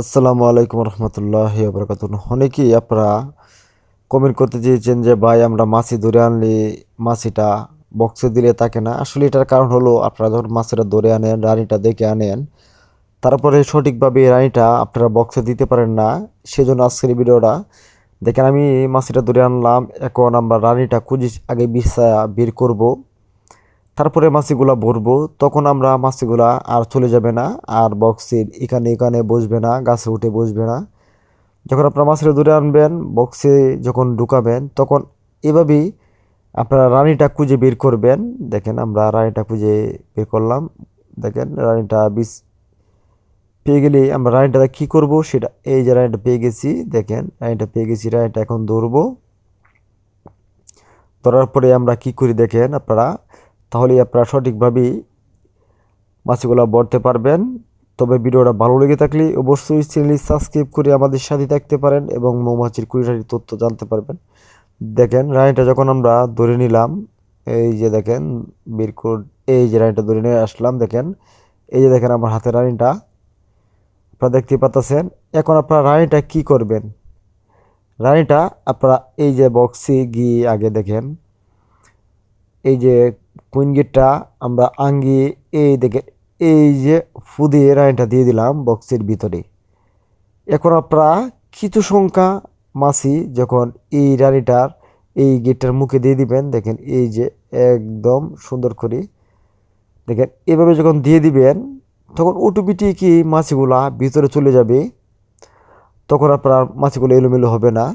আসসালামু আলাইকুম রহমতুল্লাহ বরকাত অনেকেই আপনারা কমেন্ট করতে চেয়েছেন যে, ভাই, আমরা মাছি ধরে আনলি মাছিটা বক্সে দিলে থাকে না? আসলে এটার কারণ হলো আপনারা যখন মাছিটা ধরে আনেন, রানীটা দেখে আনেন, তারপরে সঠিকভাবে রানীটা আপনারা বক্সে দিতে পারেন না। সেজন্য আজকের ভিডিওটা, দেখেন আমি মাছিটা ধরে আনলাম, এখন আমরা রানীটা খুঁজি আগে বিছা বের করব। তারপরে মাছিগুলা ভরবো, তখন আমরা মাছিগুলা আর চলে যাবে না, আর বক্সের এখানে এখানে বসবে না, গাছে উঠে বসবে না। যখন আপনারা মাছটা ধরে আনবেন বক্সে যখন ঢুকাবেন, তখন এভাবেই আপনারা রানীটা খুঁজে বের করবেন। দেখেন, আমরা রানীটা খুঁজে বের করলাম। দেখেন, রানীটা বিষ পেয়ে গেলে আমরা রানীটা কী করব? সেটা, এই যে রানীটা পেয়ে গেছি, দেখেন, রানীটা পেয়ে গেছি, রানীটা এখন ধরবো। ধরার পরে আমরা কি করি দেখেন, আপনারা তাহলে আপনারা সঠিকভাবেই মাছগুলো বড়তে পারবেন। তবে ভিডিওটা ভালো লেগে থাকলে অবশ্যই চ্যানেলটি সাবস্ক্রাইব করে আমাদের সাথে থাকতে পারেন এবং মৌমাছির কুড়িটারি তথ্য জানতে পারবেন। দেখেন, রানীটা যখন আমরা ধরে নিলাম, এই যে দেখেন বিরকুট এই যে রানীটা ধরে নিয়ে আসলাম, দেখেন, এই যে দেখেন আমার হাতে রানীটা, আপনারা দেখতে পাচ্ছেন এখন আপনারা রানীটা কি করবেন? রানীটা আপনারা এই যে বক্সে গিয়ে আগে দেখেন, এই যে কুইন গেটটা আমরা আঙ্গিয়ে এই দেখে, এই যে ফুদিয়ে রাইনটা দিয়ে দিলাম বক্সের ভিতরে। এখন আপনারা কিছু সংখ্যা মাছি যখন এই রানিটার এই গেটটার মুখে দিয়ে দিবেন, দেখেন এই যে একদম সুন্দর করে, দেখেন এভাবে যখন দিয়ে দিবেন, তখন অটোমেটিকই মাছিগুলা ভিতরে চলে যাবে। তখন আপনার মাছিগুলো এলোমেলো হবে না।